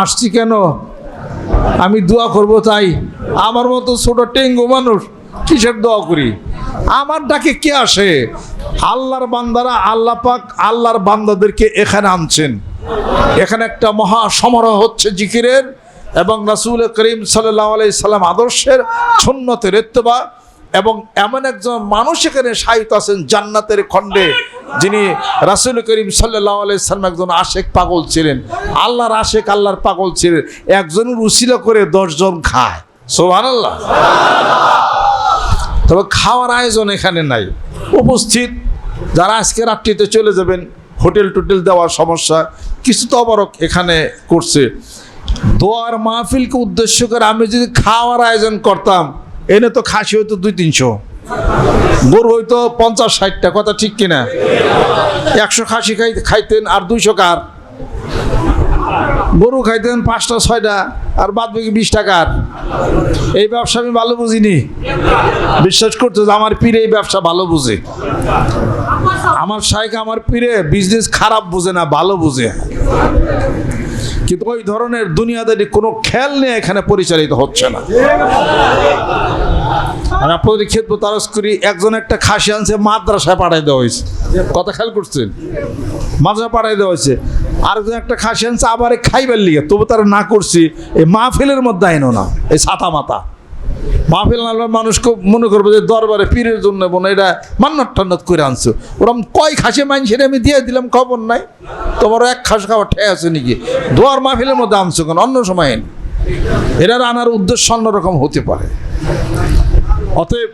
আসছি কেন? আমি দোয়া করব তাই। আমার মতো ছোট টেঙ্গু মানুষ কিসের দোয়া করি? আমার ডাকে কে আসে? আল্লাহর বান্দারা আল্লাহ পাক আল্লাহর বান্দাদেরকে এখানে আনছেন। এখানে একটা মহা সমারোহ হচ্ছে জিকিরের এবং রাসূল করিম সাল্লাম আদর্শের এত্তবা এবং এমন একজন মানুষ এখানে সাহিত আছেন জান্নাতের খণ্ডে। যিনি রাসুল করিম সাল্লাহ সাল্লাম একজন আশেক পাগল ছিলেন। আল্লাহর আশেক আল্লাহর পাগল ছিলেন। একজনের উশিলা করে দশজন খায়। সোহান আল্লাহ তবে খাওয়ার আয়োজন এখানে নাই। উপস্থিত যারা আজকে রাত্রিতে চলে যাবেন, হোটেল টোটেল দেওয়ার সমস্যা, কিছু তো অবরক এখানে করছে। দোয়ার মাহফিলকে উদ্দেশ্য করে আমি যদি খাওয়ার আয়োজন করতাম, এনে তো খাসি হইতো দুই তিনশো। গরু হইতো পঞ্চাশ ষাটটা, কথা ঠিক কিনা? একশো খাসি খাই খাইতেন আর দুইশো কার? গরু খাইতেন পাঁচটা, ছয়টা, আর বাদ বাকি বিশ টাকার এই ব্যবসা আমি ভালো বুঝিনি। বিশ্বাস করতে আমার পীরে এই ব্যবসা ভালো বুঝে। আমার শাইক আমার পীরে বিজনেস খারাপ বুঝে না, ভালো বুঝে। কিন্তু ওই ধরনের দুনিয়াদারি কোনো খেয়াল নিয়ে এখানে পরিচালিত হচ্ছে না। আমি আপনাদের ক্ষেত্র তারস করি, একজন একটা খাসি আনছে, মাদ্রাসায় পাঠাই দেওয়া হয়েছে। কথা খেয়াল করছেন? মাদ্রাসায় পাঠাই দেওয়া হয়েছে। আরেকজন একটা খাসি আনছে, আবার খাইবার লিগে। তবু তারা না করছি, এই মাহফিলের মধ্যে আইনো না, এই ছাতা মাতা মাহফিল না মানুষ খুব মনে করবে যে দরবারে পীরের জন্য বোন, এটা মান্নত টান্নত করে আনছো। ওরম কয় খাসি মাইনছে আমি দিয়ে দিলাম, খবর নাই। তোমারও এক খাস খাওয়া ঠে আছে নাকি? দোয়ার মাহফিলের মধ্যে আনছো কেন? অন্য সময়। এটার আনার উদ্দেশ্য অন্যরকম হতে পারে। অতএব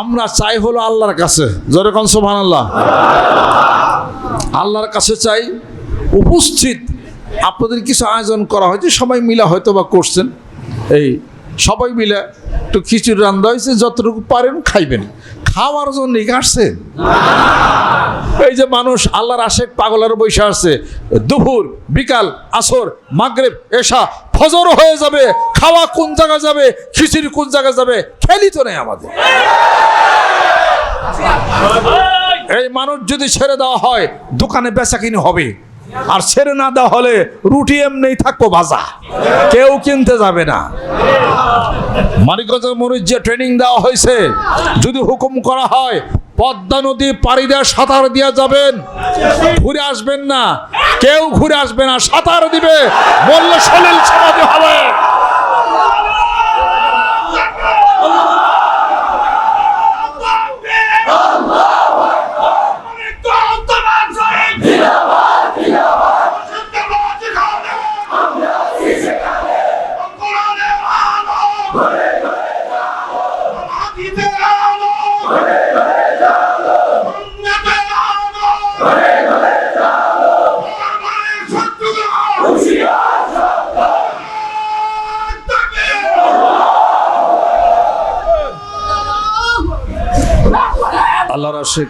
আমরা চাই হলো আল্লাহর কাছে। যেরকম সোহান আল্লাহ আল্লাহর কাছে চাই উপস্থিত আপনাদের কিছু আয়োজন করা হয়েছে, সবাই মিলে হয়তো বা করছেন। এই সবাই মিলে একটু খিচুড়ি রান্না হয়েছে, যতটুকু পারেন খাইবেন। খাওয়ার জন্য আসছেন এই যে মানুষ আল্লাহর আশেক পাগলের বৈশা আছে, দুপুর, বিকাল, আসর, মাগরেব এসা ফজর হয়ে যাবে। খাওয়া কোন জায়গায় যাবে? খিচুড়ি কোন জায়গায় যাবে? খেলি তো নেই আমাদের। এই মানুষ যদি ছেড়ে দেওয়া হয়, দোকানে বেচা কিনে হবে। আর ছেড়ে না দেওয়া হলে রুটি এমনি থাকব ভাজা কেউ কিনতে যাবে না। মানিকগঞ্জের মরিচ যে ট্রেনিং দেওয়া হয়েছে, যদি হুকুম করা হয়, পদ্মা নদী পাড়ি দিয়ে সাঁতার দিয়ে যাবেন। ঘুরে আসবেন না। কেউ ঘুরে আসবে না, সাঁতার দিবে। বললে সলিল সমাধি হবে। আল্লাহর আশেক